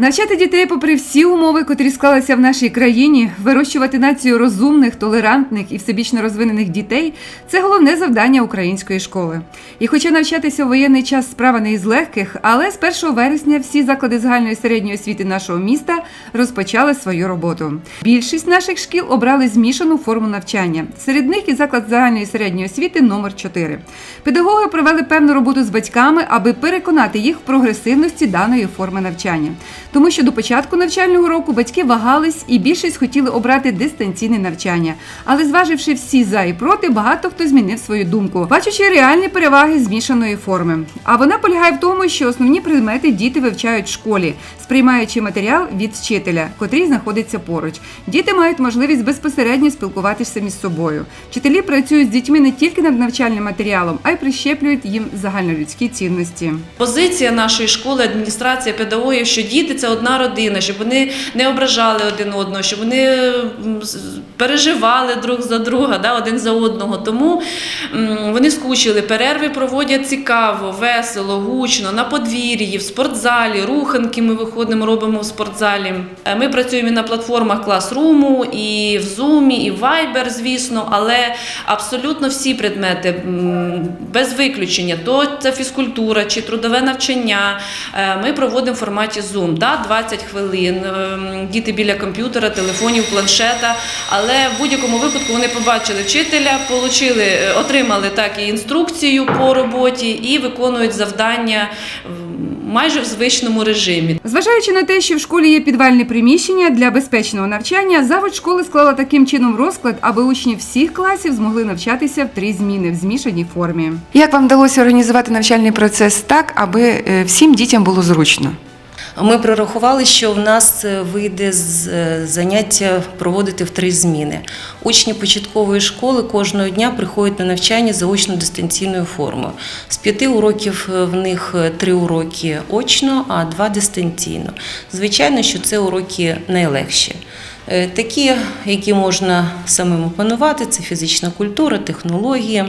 Навчати дітей, попри всі умови, котрі склалися в нашій країні, вирощувати націю розумних, толерантних і всебічно розвинених дітей це головне завдання української школи. І хоча навчатися у воєнний час справа не із легких, але з 1 вересня всі заклади загальної середньої освіти нашого міста розпочали свою роботу. Більшість наших шкіл обрали змішану форму навчання. Серед них і заклад загальної середньої освіти номер 4 Педагоги провели певну роботу з батьками, аби переконати їх в прогресивності даної форми навчання. Тому що до початку навчального року батьки вагались і більшість хотіли обрати дистанційне навчання. Але зваживши всі за і проти, багато хто змінив свою думку, бачачи реальні переваги змішаної форми. А вона полягає в тому, що основні предмети діти вивчають в школі, сприймаючи матеріал від вчителя, котрий знаходиться поруч. Діти мають можливість безпосередньо спілкуватися між собою. Вчителі працюють з дітьми не тільки над навчальним матеріалом, а й прищеплюють їм загальнолюдські цінності. Позиція нашої школи, адміністрація, педагогів, що діти це одна родина, щоб вони не ображали один одного, щоб вони переживали друг за друга, да, один за одного. Тому вони скучили. Перерви проводять цікаво, весело, гучно, на подвір'ї, в спортзалі, руханки ми виходимо, робимо в спортзалі. Е, Ми працюємо і на платформах класруму, і в Zoom, і в Viber, звісно, але абсолютно всі предмети без виключення, то це фізкультура чи трудове навчання. е, Ми проводимо в форматі Zoom, 20 хвилин. ем, Діти біля комп'ютера, телефонів, планшета. Але в будь-якому випадку вони побачили вчителя, получили, е, отримали так і інструкцію по роботі і виконують завдання в майже в звичному режимі. Зважаючи на те, що в школі є підвальне приміщення для безпечного навчання, завод школи склала таким чином розклад, аби учні всіх класів змогли навчатися в три зміни в змішаній формі. Як вам вдалося організувати навчальний процес так, аби е, всім дітям було зручно? Ми прорахували, що в нас е, вийде з е, заняття проводити в три зміни. Учні початкової школи кожного дня приходять на навчання заочно дистанційною формою. З п'яти уроків е, в них три уроки очно, а два дистанційно. Звичайно, що це уроки найлегші. Такі, які можна самим опанувати, це фізична культура, технології.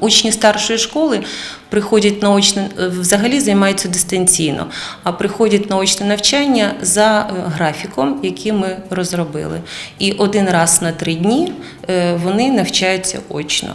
Учні старшої школи приходять на очне, е, взагалі займаються дистанційно, а приходять на очне навчання за е, графіком, який ми розробили. І один раз на три дні е, вони навчаються очно.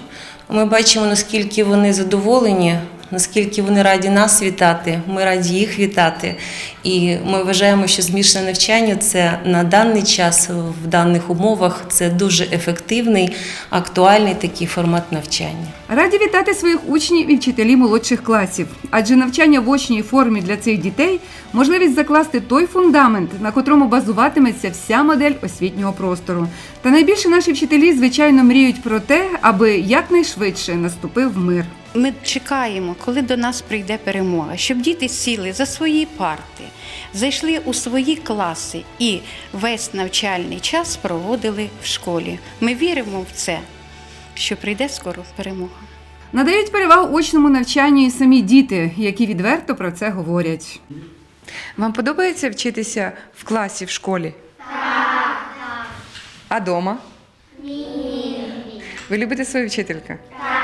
Ми бачимо, наскільки вони задоволені, наскільки вони раді нас вітати, ми раді їх вітати. І ми вважаємо, що змішане навчання це на даний час в даних умовах це дуже ефективний, актуальний такий формат навчання. Раді вітати своїх учнів і вчителів молодших класів, адже навчання в очній формі для цих дітей можливість закласти той фундамент, на котрому базуватиметься вся модель освітнього простору. Та найбільше наші вчителі, звичайно, мріють про те, аби якнайшвидше наступив мир. Ми чекаємо, коли до нас прийде перемога, щоб діти сіли за свої парти, зайшли у свої класи і весь навчальний час проводили в школі. Ми віримо в це, що прийде скоро перемога. Надають перевагу очному навчанню і самі діти, які відверто про це говорять. Вам подобається вчитися в класі в школі? Так. А дома? Ні. Ви любите свою вчительку? Так.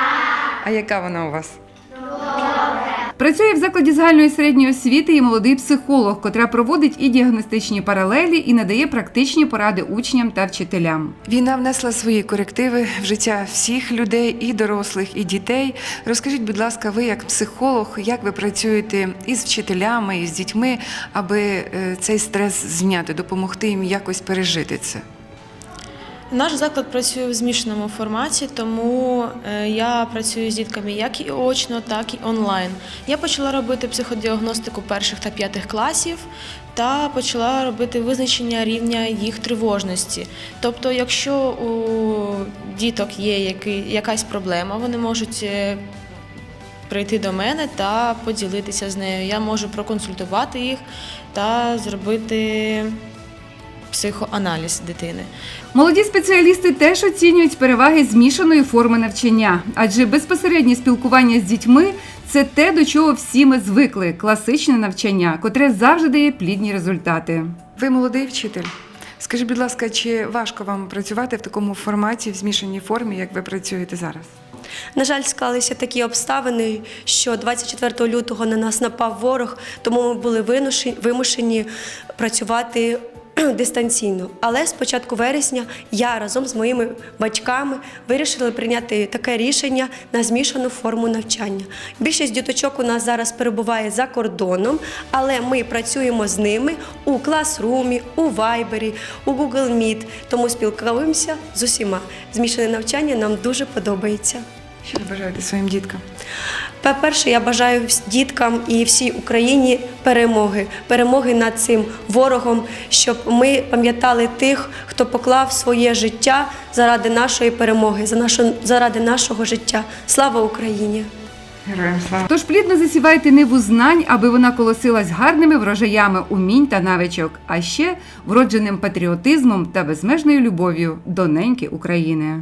А яка вона у вас? Працює в закладі загальної середньої освіти і молодий психолог, котра проводить і діагностичні паралелі, і надає практичні поради учням та вчителям. Війна внесла свої корективи в життя всіх людей, і дорослих, і дітей. Розкажіть, будь ласка, ви як психолог, як ви працюєте із вчителями, і з дітьми, аби е, цей стрес зняти, допомогти їм якось пережити це? Наш заклад працює в змішаному форматі, тому е, я працюю з дітками як і очно, так і онлайн. Я почала робити психодіагностику перших та п'ятих класів та почала робити визначення рівня їх тривожності. Тобто, якщо у діток є якась проблема, вони можуть е, прийти до мене та поділитися з нею. Я можу проконсультувати їх та зробити психоаналіз дитини. Молоді спеціалісти теж оцінюють переваги змішаної форми навчання, адже безпосереднє спілкування з дітьми це те, до чого всі ми звикли класичне навчання, котре завжди дає плідні результати. Ви молодий вчитель. Скажіть, будь ласка, чи важко вам працювати в такому форматі, в змішаній формі, як ви працюєте зараз? На жаль, склалися такі обставини, що 24 лютого на нас напав ворог, тому ми були вимушені працювати дистанційно. Але з початку вересня я разом з моїми батьками вирішили прийняти таке рішення на змішану форму навчання. Більшість діточок у нас зараз перебуває за кордоном, але ми працюємо з ними у класрумі, у вайбері, у Google Meet, тому спілкуємося з усіма. Змішане навчання нам дуже подобається. Що ви бажаєте своїм діткам? По-перше, я бажаю діткам і всій Україні перемоги, перемоги над цим ворогом, щоб ми пам'ятали тих, хто поклав своє життя заради нашої перемоги, за нашу, заради нашого життя. Слава Україні! Героям слава! Тож плідно засівайте ниву знань, аби вона колосилась гарними врожаями умінь та навичок, а ще вродженим патріотизмом та безмежною любов'ю до неньки України.